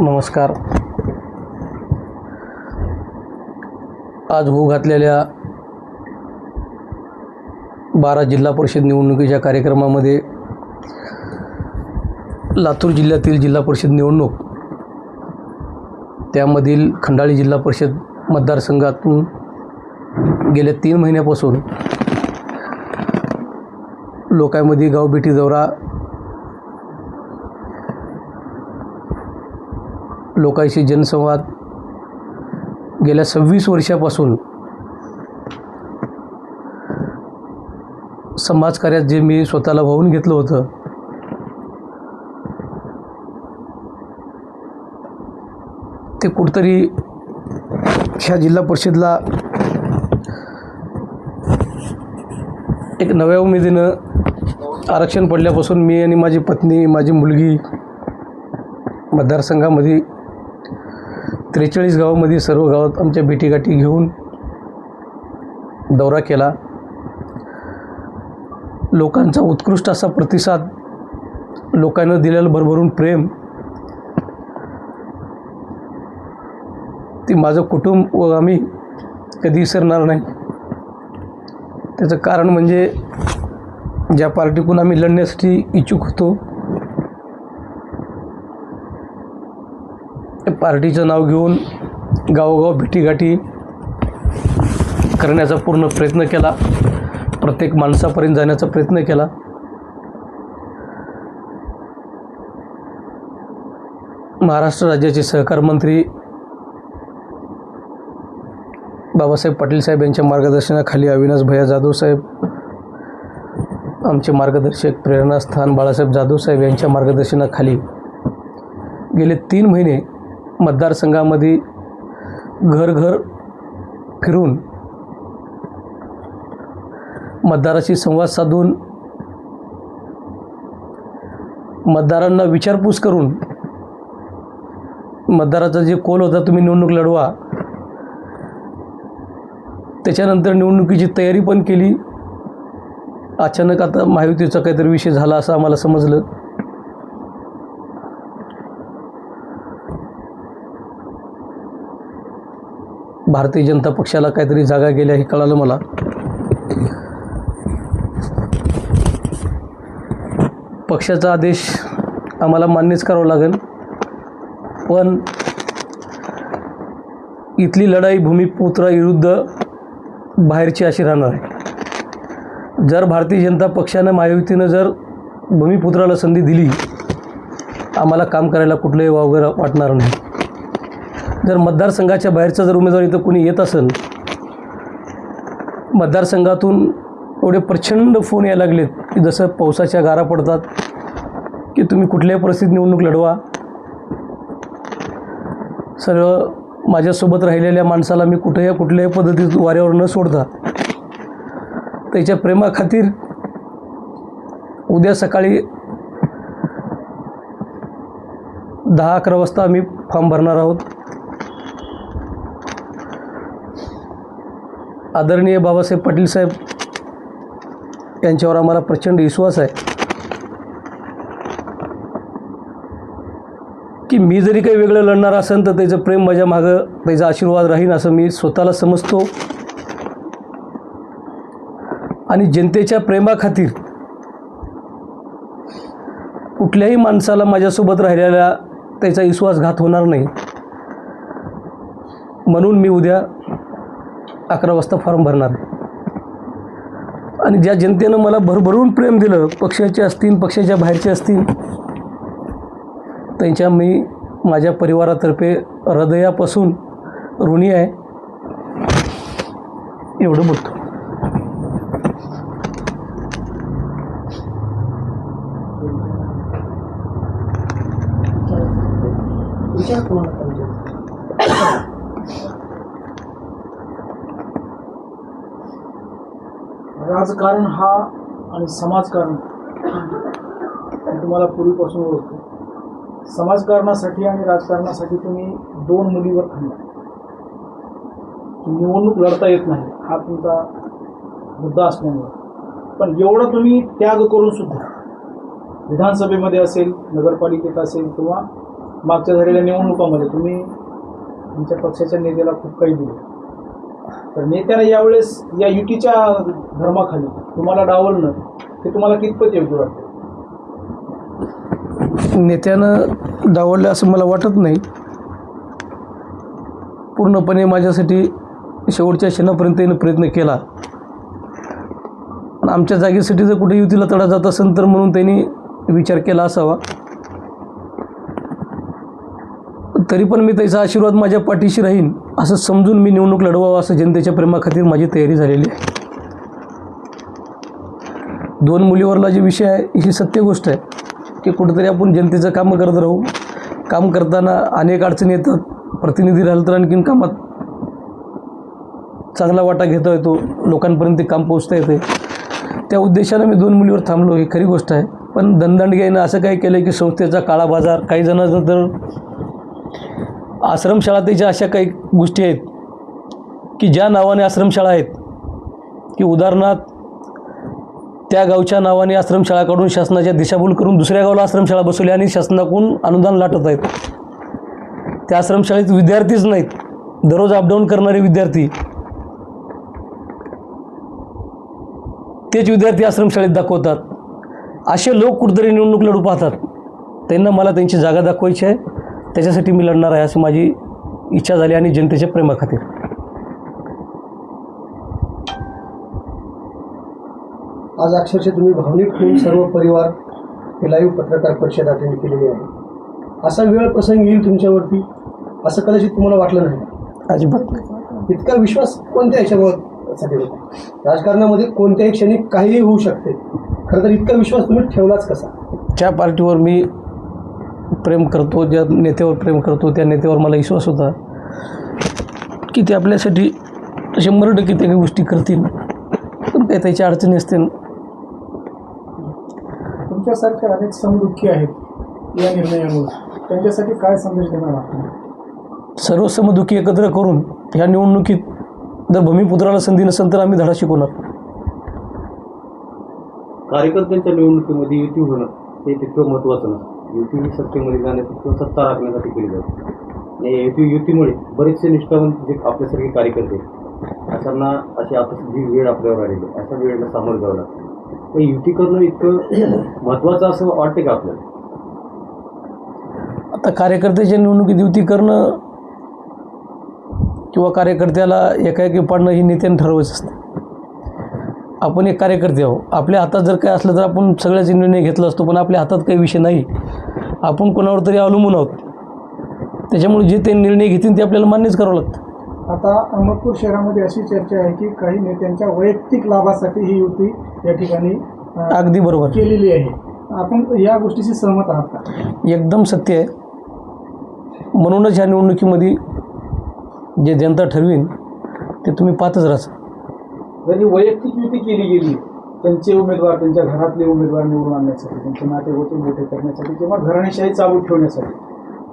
नमस्कार. आज होऊ घातलेल्या बारा जिल्हा परिषद निवडणुकीच्या कार्यक्रमामध्ये लातूर जिल्ह्यातील जिल्हा परिषद निवडणूक त्यामधील खंडाळी जिल्हा परिषद मतदारसंघातून गेल्या तीन महिन्यापासून लोकांमध्ये गावभेटी दौरा लोकांशी जनसंवाद गेल्या सव्वीस वर्षापासून समाजकार्यात जे मी स्वतःला वाहून घेतलं होतं ते कुठतरी ह्या जिल्हा परिषदला एक नव्या उमेदीनं आरक्षण पडल्यापासून मी आणि माझी पत्नी माझी मुलगी मतदारसंघामध्ये त्रेचाळीस गावामध्ये सर्व गावात आमच्या भेटीगाठी घेऊन दौरा केला. लोकांचा उत्कृष्ट असा प्रतिसाद लोकांना दिलेलं भरभरून प्रेम ती माझं कुटुंब व आम्ही कधी विसरणार नाही. त्याचं कारण म्हणजे ज्या पार्टीकडून आम्ही लढण्यासाठी इच्छुक होतो त्या पार्टीचं नाव घेऊन गावोगाव भेटीगाठी करण्याचा पूर्ण प्रयत्न केला. प्रत्येक माणसापर्यंत जाण्याचा प्रयत्न केला. महाराष्ट्र राज्याचे सहकार मंत्री बाबासाहेब पाटील साहेब यांच्या मार्गदर्शनाखाली अविनाश भैया जाधव साहेब आमचे मार्गदर्शक प्रेरणास्थान बाळासाहेब जाधव साहेब यांच्या मार्गदर्शनाखाली गेले तीन महिने मतदारसंघामध्ये घर घर फिरून मतदाराशी संवाद साधून मतदारांना विचारपूस करून मतदाराचा जे कोल होता तुम्ही निवडणूक लढवा. त्याच्यानंतर निवडणुकीची तयारी पण केली. अचानक आता महायुतीचा काहीतरी विषय झाला असं आम्हाला समजलं. भारतीय जनता पक्षाला काहीतरी जागा गेल्या हे कळालं मला. पक्षाचा आदेश आम्हाला मान्यच करावा लागेल. पण इथली लढाई भूमिपुत्रा विरुद्ध बाहेरची अशी राहणार आहे. जर भारतीय जनता पक्षानं महायुतीनं जर भूमिपुत्राला संधी दिली आम्हाला काम करायला कुठलंही वावगं वाटणार नाही. जर मतदारसंघाच्या बाहेरचा जर उमेदवार इथं कोणी येत असेल मतदारसंघातून एवढे प्रचंड फोन यायला लागलेत की जसं पावसाच्या गारा पडतात की तुम्ही कुठल्याही परिस्थितीत निवडणूक लढवा. सर्व माझ्यासोबत राहिलेल्या माणसाला मी कुठेही कुठल्याही पद्धतीत वाऱ्यावर न सोडता त्याच्या प्रेमाखातीर उद्या सकाळी दहा अकरा वाजता आम्ही फॉर्म भरणार आहोत. आदरणीय बाबासाहेब पाटील साहेब यांच्यावर आम्हाला प्रचंड विश्वास आहे की मी जरी काही वेगळं लढणार असेल तर त्याचं प्रेम माझ्या मागं त्याचा आशीर्वाद राहीन असं मी स्वतःला समजतो. आणि जनतेच्या प्रेमाखातीर कुठल्याही माणसाला माझ्यासोबत राहिलेल्या त्याचा विश्वासघात होणार नाही. म्हणून मी उद्या अकरा वाजता फॉर्म भरणार. आणि ज्या जनतेनं मला भरभरून प्रेम दिलं पक्षाचे असतील पक्षाच्या बाहेरचे असतील त्यांच्या मी माझ्या परिवारातर्फे हृदयापासून ऋणी आहे. एवढं बोलतो. राजकारण हा आणि समाजकारण तुम्हाला पूर्वीपासून ओळखतो. समाजकारणासाठी आणि राजकारणासाठी तुम्ही दोन मुलीवर थांबला निवडणूक लढता येत नाही हा तुमचा मुद्दा असल्यामुळे. पण एवढं तुम्ही त्याग करून सुद्धा विधानसभेमध्ये असेल नगरपालिकेत असेल किंवा मागच्या झालेल्या निवडणुकामध्ये तुम्ही तुमच्या पक्षाच्या नेत्याला खूप काही दिलं. तर नेत्याला यावेळेस या युतीच्या धर्माखाली तुम्हाला डावलणं ते तुम्हाला कितपत योग्य वाटतं? नेत्यानं डावललं असं मला वाटत नाही. पूर्णपणे माझ्यासाठी शेवटच्या क्षणापर्यंत त्यानं प्रयत्न केला. आणि आमच्या जागेसाठी जर कुठे युतीला तडा जात असेल तर म्हणून त्यांनी विचार केला असावा. तरी पण मी त्याचा आशीर्वाद माझ्या पाठीशी राहीन असं समजून मी निवडणूक लढवावं असं जनतेच्या प्रेमाखातीर माझी तयारी झालेली आहे. दोन मुलीवरला जे विषय आहे ही सत्य गोष्ट आहे की कुठंतरी आपण जनतेचं कामं करत राहू. काम करताना अनेक अडचणी येतात प्रतिनिधी राहिलं तर आणखीन कामात चांगला वाटा घेता येतो लोकांपर्यंत ते काम पोचता येते. त्या उद्देशानं मी दोन मुलीवर थांबलो ही खरी गोष्ट आहे. पण दणदंडग्यानं असं काही केलं की संस्थेचा काळा बाजार काही जणांचा तर आश्रमशाळा त्याच्या अशा काही गोष्टी आहेत की ज्या नावाने आश्रमशाळा आहेत की उदाहरणार्थ त्या गावच्या नावाने आश्रमशाळाकडून शासनाच्या दिशाभूल करून दुसऱ्या गावाला आश्रमशाळा बसवली आणि शासनाकडून अनुदान लाटत आहेत. त्या आश्रमशाळेत विद्यार्थीच नाहीत. दररोज अपडाऊन करणारे विद्यार्थी. तेच विद्यार्थी आश्रमशाळेत दाखवतात. असे लोक कुठेतरी निवडणूक लढू पाहतात. त्यांना मला त्यांची जागा दाखवायची आहे. त्याच्यासाठी मी लढणार आहे अशी माझी इच्छा झाली आणि जनतेच्या प्रेमाखातीर. आज अक्षरशः तुम्ही भावनिक होऊन सर्व परिवार हे लाईव्ह पत्रकार परिषद अटेंड केलेली आहे. असा वेळ प्रसंग येईल तुमच्यावरती? असं कदाचित तुम्हाला वाटलं नाही. अजिबात नाही. इतका विश्वास कोणत्या होता? राजकारणामध्ये कोणत्याही क्षणी काहीही होऊ शकते. खरं तर इतका विश्वास तुम्ही ठेवलाच कसा? ज्या पार्टीवर मी प्रेम करतो ज्या नेत्यावर प्रेम करतो त्या नेत्यावर मला विश्वास होता की ते आपल्यासाठी शंभर टक्के त्या काही गोष्टी करतील. पण काय त्याच्या अडचणी असतील तुमच्यासारखे अनेक समदुःखी आहेत या निर्णयामुळे. त्यांच्यासाठी काय संदेश देणार आपण? सर्व समदुखी एकत्र करून ह्या निवडणुकीत जर भूमिपुत्राला संधी नसेल तर आम्ही धडा शिकवणार. कार्यकर्त्यांच्या निवडणुकीमध्ये युती होणं हे तितकं महत्त्वाचं नसतं. युती ही सत्तेमध्ये जाण्यासाठी किंवा सत्ता राखण्यासाठी केली जाते. आणि युती युतीमुळे बरेचसे निष्ठावंत जे आपल्यासारखे कार्यकर्ते अशांना अशी आता जी वेळ आपल्यावर आलेली अशा वेळेला सामोरं जावं लागतं. तर युती करणं इतकं महत्त्वाचं असं वाटते का आपल्याला? आता कार्यकर्त्याच्या निवडणुकीत युती करणं किंवा कार्यकर्त्याला एकाएकी पाडणं ही नेत्याने ठरवायचं असतं. आपण एक कार्यकर्ते आहो. आपल्या हातात जर काय असलं तर आपण सगळ्याचे निर्णय घेतला असतो पण आपल्या हातात काही विषय नाही. आपण कोणावर तरी अवलंबून आहोत. त्याच्यामुळे जे ते निर्णय घेतील ते आपल्याला मान्यच करावं लागतं. आता अहमदपूर शहरामध्ये अशी चर्चा आहे की काही नेत्यांच्या वैयक्तिक लाभासाठी ही युती या ठिकाणी अगदी बरोबर. केलेली आहे. आपण या गोष्टीशी सहमत आहात का? एकदम सत्य आहे. म्हणूनच ह्या निवडणुकीमध्ये जे जनता ठरवीन ते तुम्ही पाहतच राहा. जरी वैयक्तिक युती केली गेली त्यांचे उमेदवार त्यांच्या घरातले उमेदवार निवडून आणण्यासाठी त्यांचे नातेवाईक मोठे करण्यासाठी किंवा घराणेशाही चालू ठेवण्यासाठी.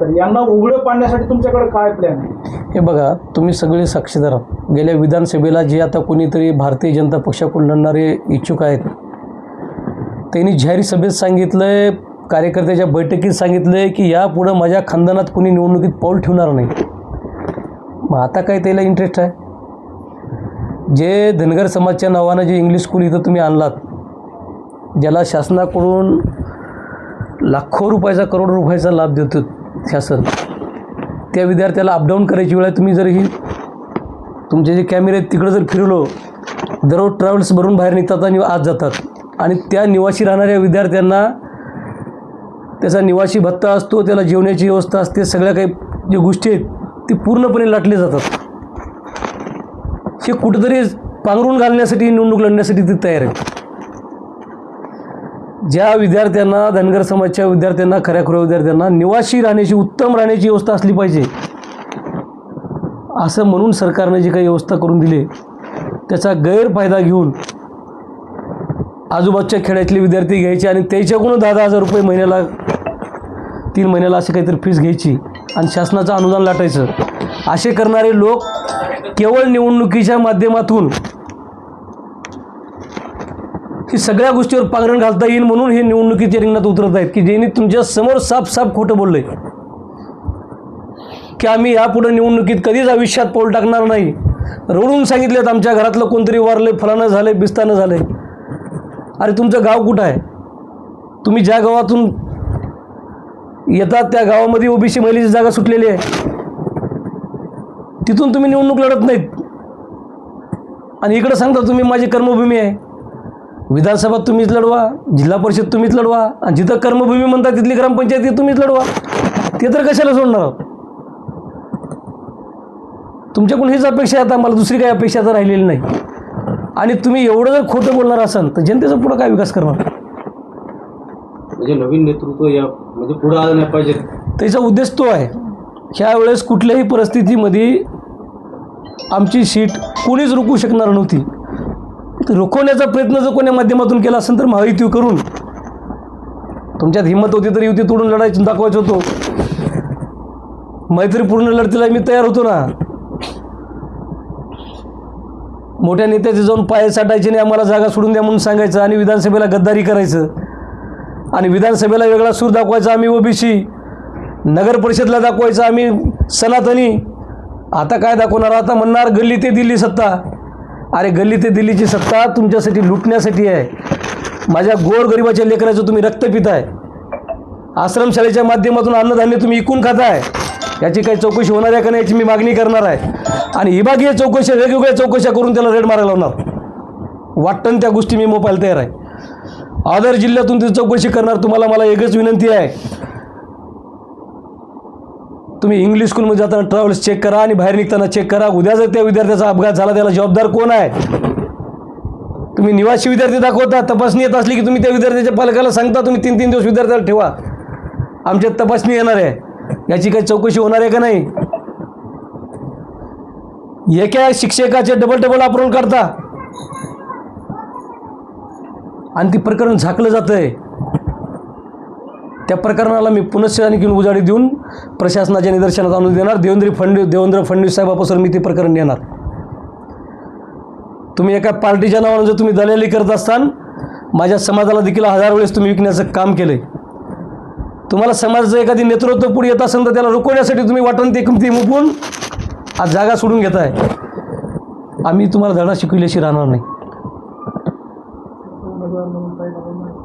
तर यांना उघडं पाडण्यासाठी तुमच्याकडे काय प्लॅन आहे? हे बघा तुम्ही सगळे साक्षीदार आहात. गेल्या विधानसभेला जे आता कोणीतरी भारतीय जनता पक्षाकडून लढणारे इच्छुक आहेत त्यांनी जाहीर सभेत सांगितलं आहे कार्यकर्त्याच्या बैठकीत सांगितलं आहे की यापुढं माझ्या खानदानात कोणी निवडणुकीत पाऊल ठेवणार नाही. मग आता काय त्याला इंटरेस्ट आहे? जे धनगर समाजच्या नावानं जे इंग्लिश स्कूल इथं तुम्ही आणलात ज्याला शासनाकडून लाखो रुपयाचा करोड रुपयाचा लाभ देतो शासन त्या विद्यार्थ्याला अपडाऊन करायची वेळ आहे. तुम्ही जर ही तुमचे जे कॅमेरे आहेत तिकडं जर फिरलो दररोज ट्रॅव्हल्स भरून बाहेर निघतात आणि आत जातात. आणि त्या निवासी राहणाऱ्या विद्यार्थ्यांना त्याचा निवासी भत्ता असतो त्याला जेवण्याची व्यवस्था असते सगळ्या काही जे गोष्टी आहेत ते पूर्णपणे लाटले जातात. हे कुठंतरी पांघरून घालण्यासाठी निवडणूक लढण्यासाठी ते तयार आहेत. ज्या विद्यार्थ्यांना धनगर समाजच्या विद्यार्थ्यांना खऱ्याखुऱ्या विद्यार्थ्यांना निवासी राहण्याची उत्तम राहण्याची व्यवस्था असली पाहिजे असं म्हणून सरकारने जी काही व्यवस्था करून दिली त्याचा गैरफायदा घेऊन आजूबाजूच्या खेड्यातले विद्यार्थी घ्यायचे आणि त्याच्याकडून दहा दहा हजार रुपये महिन्याला तीन महिन्याला अशी काहीतरी फीस घ्यायची आणि शासनाचं अनुदान लाटायचं. असे करणारे लोक केवळ निवडणुकीच्या माध्यमातून ही सगळ्या गोष्टीवर पांघरण घालता येईल म्हणून हे निवडणुकीच्या रिंगणात उतरत आहेत की ज्यांनी तुमच्यासमोर साफ साफ खोटं बोललंय. की आम्ही यापुढे निवडणुकीत कधीच आयुष्यात पाऊल टाकणार नाही. रडून सांगितलेत आमच्या घरातलं कोणतरी वारलं फलानं झालं बिस्तानं झालं अरे तुमचं गाव कुठं आहे? तुम्ही ज्या गावातून येतात त्या गावामध्ये ओबीसी महिलेची जागा सुटलेली आहे. तिथून तुम्ही निवडणूक लढत नाहीत. आणि इकडं सांगता तुम्ही माझी कर्मभूमी आहे. विधानसभा तुम्हीच लढवा जिल्हा परिषद तुम्हीच लढवा आणि जिथं कर्मभूमी म्हणतात तिथली ग्रामपंचायत तुम्हीच लढवा. ते तर कशाला सोडणार? आहोत तुमच्याकडून हीच अपेक्षा आहे आता मला दुसरी काही अपेक्षा आता राहिलेली नाही. आणि तुम्ही एवढं जर खोटं बोलणार असाल तर जनतेचा पुढं काय विकास करणार? म्हणजे नवीन नेतृत्व या म्हणजे पुढे आलं नाही पाहिजे. त्याचा उद्देश तो आहे. ह्या वेळेस कुठल्याही परिस्थितीमध्ये आमची सीट कोणीच रोखू शकणार नव्हती. तर रोखवण्याचा प्रयत्न जर कोण्या माध्यमातून केला असेल तर महायुती करून तुमच्यात हिंमत होती तर युती तोडून लढायचं दाखवायचं होतो. मैत्रीपूर्ण लढतीला मी तयार होतो ना. मोठ्या नेत्याचे जाऊन पाय साठायचे नाही आम्हाला जागा सोडून द्या म्हणून सांगायचं आणि विधानसभेला गद्दारी करायचं. आणि विधानसभेला वेगळा सूर दाखवायचा आम्ही ओबीसी नगर परिषदला दाखवायचं आम्ही सनातनी आता काय दाखवणार? आता म्हणणार गल्ली ते दिल्ली सत्ता. अरे गल्ली ते दिल्लीची सत्ता तुमच्यासाठी लुटण्यासाठी आहे. माझ्या गोरगरिबाच्या लेकराचं तुम्ही रक्त पिताय. आश्रमशाळेच्या माध्यमातून अन्नधान्य तुम्ही इकून खाताय. याची काही चौकशी होणार आहे का नाही याची मी मागणी करणार आहे. आणि विभागीय चौकशा वेगवेगळ्या चौकशा करून त्याला रेड मारायला लावणार. वाटतं त्या गोष्टी मी मोबाईल तयार आहे. आदर जिल्ह्यातून ती चौकशी करणार तुम्हाला मला एकच विनंती आहे. तुम्ही इंग्लिश स्कूलमध्ये जाताना ट्रॅव्हल्स चेक करा आणि बाहेर निघताना चेक करा. उद्या जर त्या विद्यार्थ्याचा अपघात झाला त्याला जबाबदार कोण आहे? तुम्ही निवासी विद्यार्थी दाखवता तपासणी येत असली की तुम्ही त्या विद्यार्थ्याच्या पालकाला सांगता तुम्ही तीन तीन दिवस विद्यार्थ्याला ठेवा. आमच्यात तपासणी येणार आहे. याची काही चौकशी होणार आहे का नाही? एका शिक्षकाचे डबल डबल अपरोल करता आणि ती प्रकरण झाकलं जातं आहे त्या प्रकरणाला मी पुनश्च आणखी उजाडी देऊन प्रशासनाच्या निदर्शनात आणून देणार. देवेंद्र फडणवीस देवेंद्र फडणवीस साहेबापासून मी ते प्रकरण देणार तुम्ही एका पार्टीच्या नावानं जर तुम्ही दलाली करत असताल माझ्या समाजाला देखील हजार वेळेस तुम्ही विकण्याचं काम केलं तुम्हाला समाजाचं एखादी नेतृत्व पुढे येत असेल तर त्याला रोखवण्यासाठी तुम्ही वाटण ते किमती मुकून आज जागा सोडून घेताय आम्ही तुम्हाला धडा शिकविल्याशी राहणार नाही.